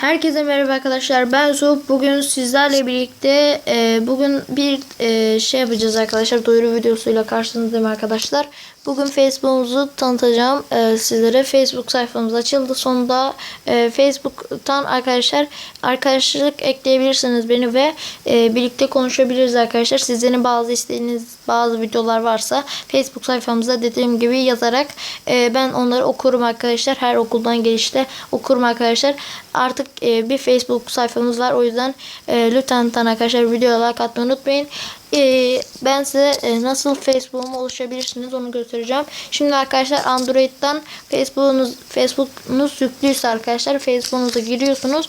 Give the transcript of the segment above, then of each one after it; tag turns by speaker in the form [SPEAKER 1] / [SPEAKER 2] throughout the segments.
[SPEAKER 1] Herkese merhaba arkadaşlar. Ben Sup. Bugün sizlerle birlikte e, bugün bir e, şey yapacağız arkadaşlar. Duyuru videosuyla karşınızdayım arkadaşlar. Bugün Facebook'umuzu tanıtacağım e, sizlere. Facebook sayfamız açıldı. Sonunda e, Facebook'tan arkadaşlar arkadaşlık ekleyebilirsiniz beni ve e, birlikte konuşabiliriz arkadaşlar. Sizlerin bazı istediğiniz bazı videolar varsa Facebook sayfamıza dediğim gibi yazarak e, ben onları okurum arkadaşlar. Her okuldan gelişte okurum arkadaşlar. Artık e, bir Facebook sayfamız var. O yüzden e, lütfen lütfen arkadaşlar videoya like unutmayın. E, ben size e, nasıl Facebook'uma ulaşabilirsiniz onu göstereceğim. Şimdi arkadaşlar Android'den Facebook'unuz Facebook'unuz yüklüyse arkadaşlar Facebook'unuza giriyorsunuz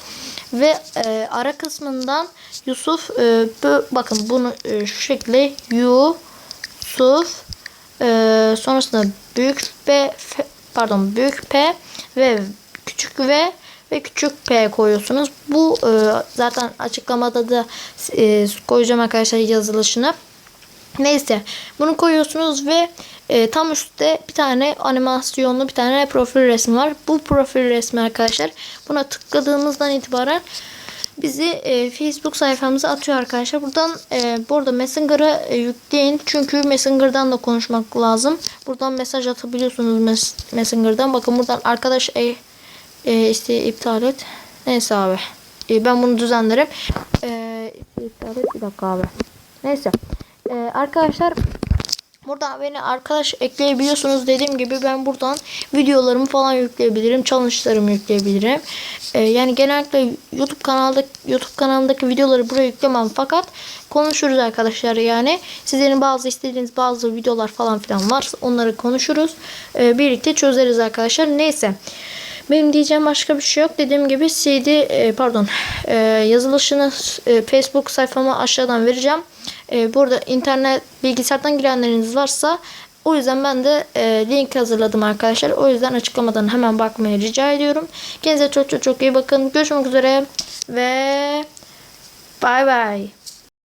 [SPEAKER 1] ve e, ara kısmından Yusuf e, bakın bunu e, şu şekilde Yusuf e, sonrasında büyük P F- pardon büyük P ve küçük V ve küçük P koyuyorsunuz. Bu e, zaten açıklamada da e, koyacağım arkadaşlar yazılışını. Neyse bunu koyuyorsunuz ve e, tam üstte bir tane animasyonlu bir tane profil resmi var. Bu profil resmi arkadaşlar buna tıkladığımızdan itibaren bizi e, Facebook sayfamıza atıyor arkadaşlar. Buradan e, bu arada Messenger'a e, yükleyin. Çünkü Messenger'dan da konuşmak lazım. Buradan mesaj atabiliyorsunuz mes Messenger'dan. Bakın buradan arkadaş e, e, işte iptal et. Neyse abi. E, ben bunu düzenlerim. E, iptal et bir dakika abi. Neyse. E, arkadaşlar Buradan beni arkadaş ekleyebiliyorsunuz. Dediğim gibi ben buradan videolarımı falan yükleyebilirim. Challenge'larımı yükleyebilirim. Ee, yani genellikle YouTube kanalda YouTube kanalındaki videoları buraya yüklemem fakat konuşuruz arkadaşlar yani. Sizlerin bazı istediğiniz bazı videolar falan filan varsa onları konuşuruz. Ee, birlikte çözeriz arkadaşlar. Neyse. Benim diyeceğim başka bir şey yok. Dediğim gibi CD e, pardon e, yazılışını e, Facebook sayfama aşağıdan vereceğim. E, burada internet bilgisayardan girenleriniz varsa o yüzden ben de e, link hazırladım arkadaşlar. O yüzden açıklamadan hemen bakmaya rica ediyorum. Kendinize çok çok çok iyi bakın. Görüşmek üzere ve bay bay.